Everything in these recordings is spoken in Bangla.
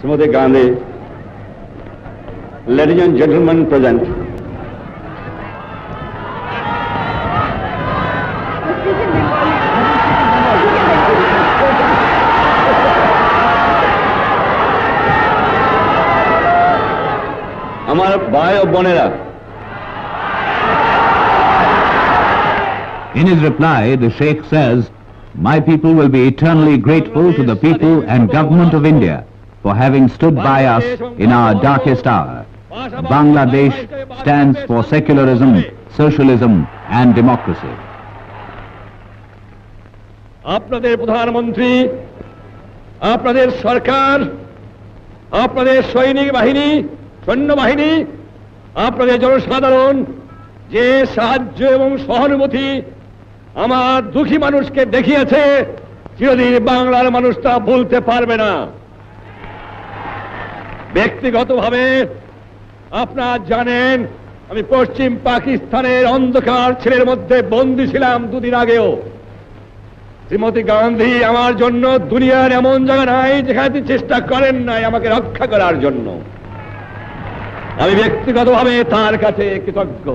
Srimati Gandhi, ladies and gentlemen present, আমার ভাই ও বোনেরা In his reply, the Sheikh says, My people will be eternally grateful to the people and government of India for having stood by us in our darkest hour. Bangladesh stands for secularism, socialism and democracy. আপনাদের প্রধানমন্ত্রী আপনাদের সরকার আপনাদের সৈনিক বাহিনী সৈন্যবাহিনী আপনাদের জনসাধারণ যে সাহায্য এবং সহানুভূতি আমার দুঃখী মানুষকে দেখিয়েছে চিরদিন বাংলার মানুষ তা ভুলতে পারবে না ব্যক্তিগতভাবে আপনারা জানেন, আমি পশ্চিম পাকিস্তানের অন্ধকার ছেলের মধ্যে বন্দী ছিলাম দুদিন আগেও। শ্রীমতী গান্ধী আমার জন্য দুনিয়ার এমন জায়গা নাই যেখানে তিনি চেষ্টা করেন নাই আমাকে রক্ষা করার জন্য। আমি ব্যক্তিগতভাবে তার কাছে কৃতজ্ঞ।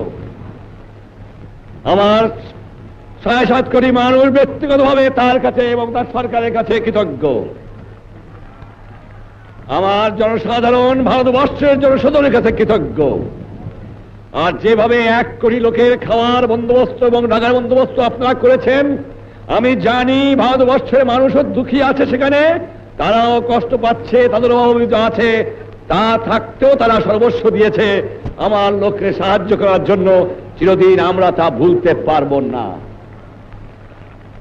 আমার সাড়ে সাত কোটি মানুষ ব্যক্তিগতভাবে তার কাছে এবং তার সরকারের কাছে কৃতজ্ঞ। আমার জনসাধারণ ভারতবর্ষের জনসাধারণের কাছে কৃতজ্ঞ। আর যেভাবে এক কোটি লোকের খাওয়ার বন্দোবস্ত এবং ঢাকার বন্দোবস্ত আপনারা করেছেন, আমি জানি ভারতবর্ষের মানুষও দুঃখী আছে সেখানে, তারাও কষ্ট পাচ্ছে তাদের অবহিত আছে, তা থাকতেও তারা সর্বস্ব দিয়েছে। আমার লোককে সাহায্য করার জন্য চিরদিন আমরা তা ভুলতে পারব না।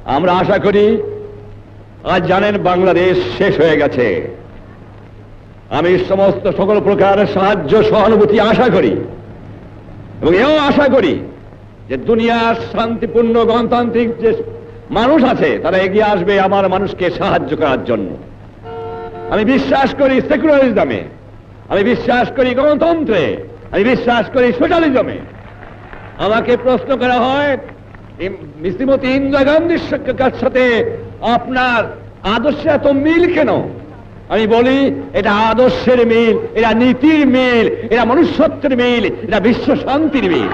আমরা আশা করি, আজ জানেন বাংলাদেশ শেষ হয়ে গেছে। আমি সমস্ত সকল প্রকার সাহায্য, সহানুভূতি আশা করি। এবং এও আশা করি যে দুনিয়ার শান্তিপূর্ণ, গণতান্ত্রিক যে মানুষ আছে, তারা এগিয়ে আসবে আমার মানুষকে সাহায্য করার জন্য। আমি বিশ্বাস করি সেকুলারিজমে, আমি বিশ্বাস করি গণতন্ত্রে, আমি বিশ্বাস করি সোশ্যালিজমে। আমাকে প্রশ্ন করা হয় শ্রীমতী ইন্দিরা গান্ধীর সাথে আপনার আদর্শে এত মিল কেন? আমি বলি, এটা আদর্শের মিল, এটা নীতির মিল, এটা মনুষ্যত্বের মিল, এটা বিশ্ব শান্তির মিল।